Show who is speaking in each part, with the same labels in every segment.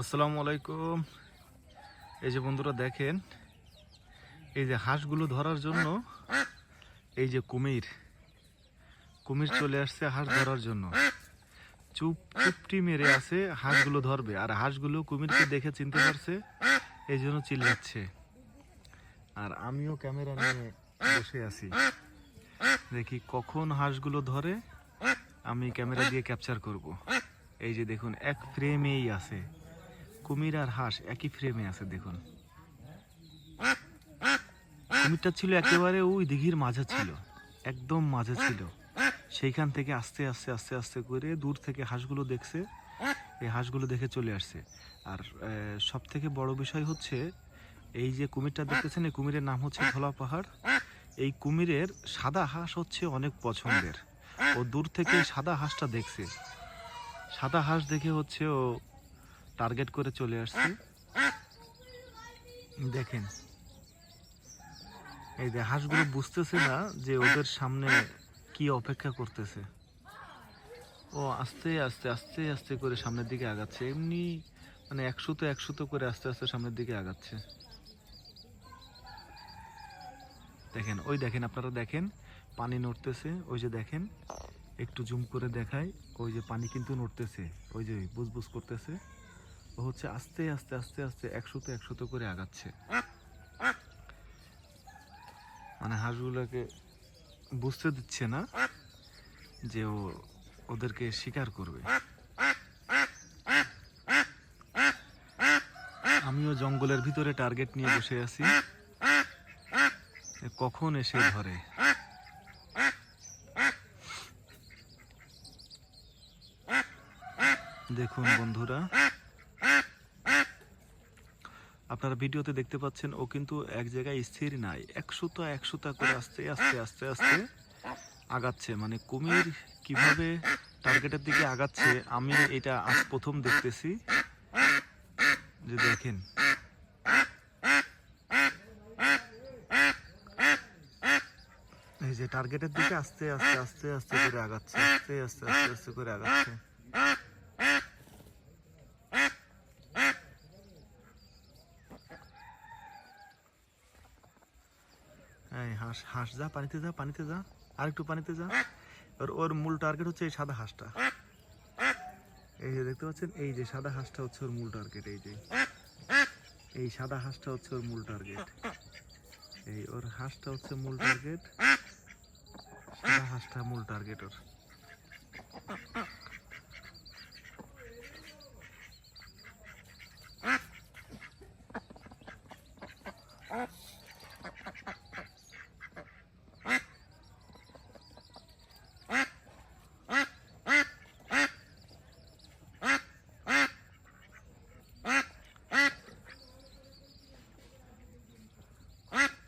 Speaker 1: আসসালামু আলাইকুম। এই যে বন্ধুরা দেখেন, এই যে হাঁসগুলো ধরার জন্য এই যে কুমির কুমির চলে আসছে হাঁস ধরার জন্য। চুপ চুপটি মেরে আছে, হাঁসগুলো ধরবে। আর হাঁসগুলো কুমিরকে দেখে চিনতে পারছে, এই জন্য চিল্লাচ্ছে। আর আমিও ক্যামেরা নিয়ে বসে আছি। দেখি কখন হাঁসগুলো ধরে, আমি ক্যামেরা দিয়ে ক্যাপচার করব। এই যে দেখুন, এক ফ্রেমেই আছে। কুমির আর হাঁস একই ফ্রেমে আছে, দেখুন। কুমিরটা ছিল একেবারে ওই দিঘির মাঝে ছিল, একদম মাঝে ছিল। সেইখান থেকে আস্তে আস্তে আস্তে আস্তে করে দূর থেকে হাঁসগুলো দেখছে, এই হাঁসগুলো দেখে চলে আসছে। আর সব থেকে বড় বিষয় হচ্ছে, এই যে কুমিরটা দেখতেছেন, এই কুমিরের নাম হচ্ছে ভোলা পাহাড়। এই কুমিরের সাদা হাঁস হচ্ছে অনেক পছন্দের। ও দূর থেকে সাদা হাঁসটা দেখছে। সাদা হাঁস দেখে হচ্ছে ও টার্গেট করে চলে আসছি। দেখেন। এই যে হাঁসগুলো বুঝতেছে না যে ওদের সামনে কি অপেক্ষা করতেছে। ও আস্তে আস্তে আস্তে আস্তে করে সামনের দিকে আগাচ্ছে। এমনি মানে একশো তো একশো তো করে আস্তে আস্তে সামনের দিকে আগাচ্ছে। দেখেন, ওই দেখেন, আপনারা দেখেন, পানি নড়তেছে, ওই যে দেখেন, একটু জুম করে দেখায় ওই যে পানি কিন্তু নড়তেছে, ওই যে বুজবুজ করতেছে। হচ্ছে আস্তে আস্তে আস্তে আস্তে একশোতে একশোতে করে আগাচ্ছে। মানে হাঁসগুলোকে বুঝতে দিচ্ছে না যে ও ওদেরকে শিকার করবে। আমিও জঙ্গলের ভিতরে টার্গেট নিয়ে বসে আছি। কখন এসে ধরে। দেখুন বন্ধুরা আপনারা ভিডিওতে দেখতে পাচ্ছেন, ও কিন্তু এক জায়গায় স্থির নাই। একশোটা একশোটা করে আস্তে আস্তে আস্তে আস্তে আগাচ্ছে। মানে কুমির কীভাবে টার্গেটের দিকে আগাচ্ছে, আমি এটা আজ প্রথম দেখতেছি। যে দেখেন। এই যে টার্গেটের দিকে আস্তে আস্তে আস্তে আস্তে করে আগাচ্ছে, আস্তে আস্তে আস্তে আস্তে করে আগাচ্ছে। এই হাঁস হাঁস যা, পানিতে যা পানিতে যা আর একটু পানিতে যা। ওর ওর মূল টার্গেট হচ্ছে এই সাদা হাঁসটা। এই যে দেখতে পাচ্ছেন, এই যে সাদা হাঁসটা হচ্ছে ওর মূল টার্গেট এই যে। এই সাদা হাঁসটা হচ্ছে ওর মূল টার্গেট এই ওর হাঁসটা হচ্ছে মূল টার্গেট সাদা হাঁসটা মূল টার্গেট ওর।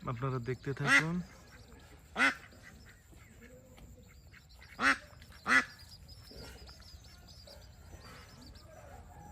Speaker 1: আপনারা দেখতে থাকুন।